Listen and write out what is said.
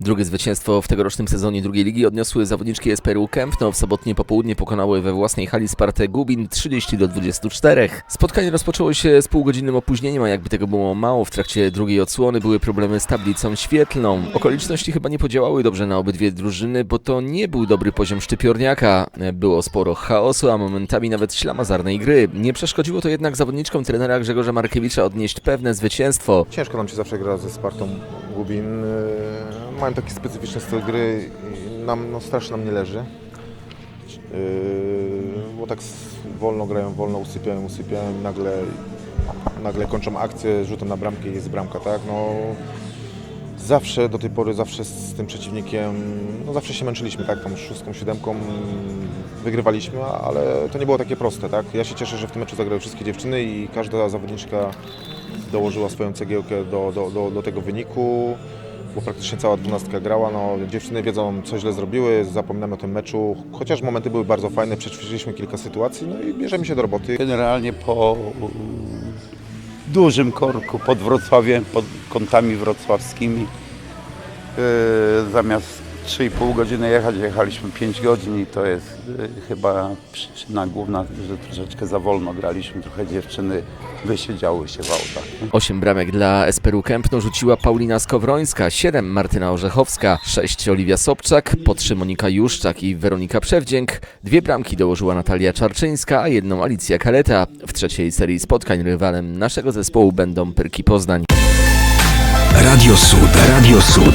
Drugie zwycięstwo w tegorocznym sezonie drugiej ligi odniosły zawodniczki SPRU Kępno. W sobotnie popołudnie pokonały we własnej hali Spartę Gubin 30 do 24. Spotkanie rozpoczęło się z półgodzinnym opóźnieniem, a jakby tego było mało, w trakcie drugiej odsłony były problemy z tablicą świetlną. Okoliczności chyba nie podziałały dobrze na obydwie drużyny, bo to nie był dobry poziom szczypiorniaka. Było sporo chaosu, a momentami nawet ślamazarnej gry. Nie przeszkodziło to jednak zawodniczkom trenera Grzegorza Markiewicza odnieść pewne zwycięstwo. Ciężko nam się zawsze gra ze Spartą Gubin. Mają taki specyficzny styl gry i nam, no, strasznie nam nie leży. Yy, Bo tak wolno grają, wolno usypiają, usypiają i nagle, nagle kończą akcję rzutem na bramkę i jest bramka, tak? No, zawsze do tej pory, zawsze z tym przeciwnikiem, no zawsze się męczyliśmy, tak? Tą szóstką, siódemką wygrywaliśmy, ale to nie było takie proste, tak? Ja się cieszę, że w tym meczu zagrały wszystkie dziewczyny i każda zawodniczka dołożyła swoją cegiełkę do, do, do, do tego wyniku, bo praktycznie cała dwunastka grała. No, dziewczyny wiedzą, co źle zrobiły, zapominamy o tym meczu, chociaż momenty były bardzo fajne, przećwiczyliśmy kilka sytuacji, no i bierzemy się do roboty. Generalnie po dużym korku pod Wrocławiem, pod kątami wrocławskimi. Yy, zamiast 3,5 godziny jechać, jechaliśmy 5 godzin i to jest yy, chyba przyczyna główna, że troszeczkę za wolno graliśmy, trochę dziewczyny wysiedziały się w autach. nie? Osiem bramek dla SPRU Kępno rzuciła Paulina Skowrońska, 7 Martyna Orzechowska, 6 Oliwia Sobczak, po 3 Monika Juszczak i Weronika Przewdzięk. Dwie bramki dołożyła Natalia Czarczyńska, a jedną Alicja Kaleta. W trzeciej serii spotkań rywalem naszego zespołu będą Pyrki Poznań. Radio Sud. Radio Sud.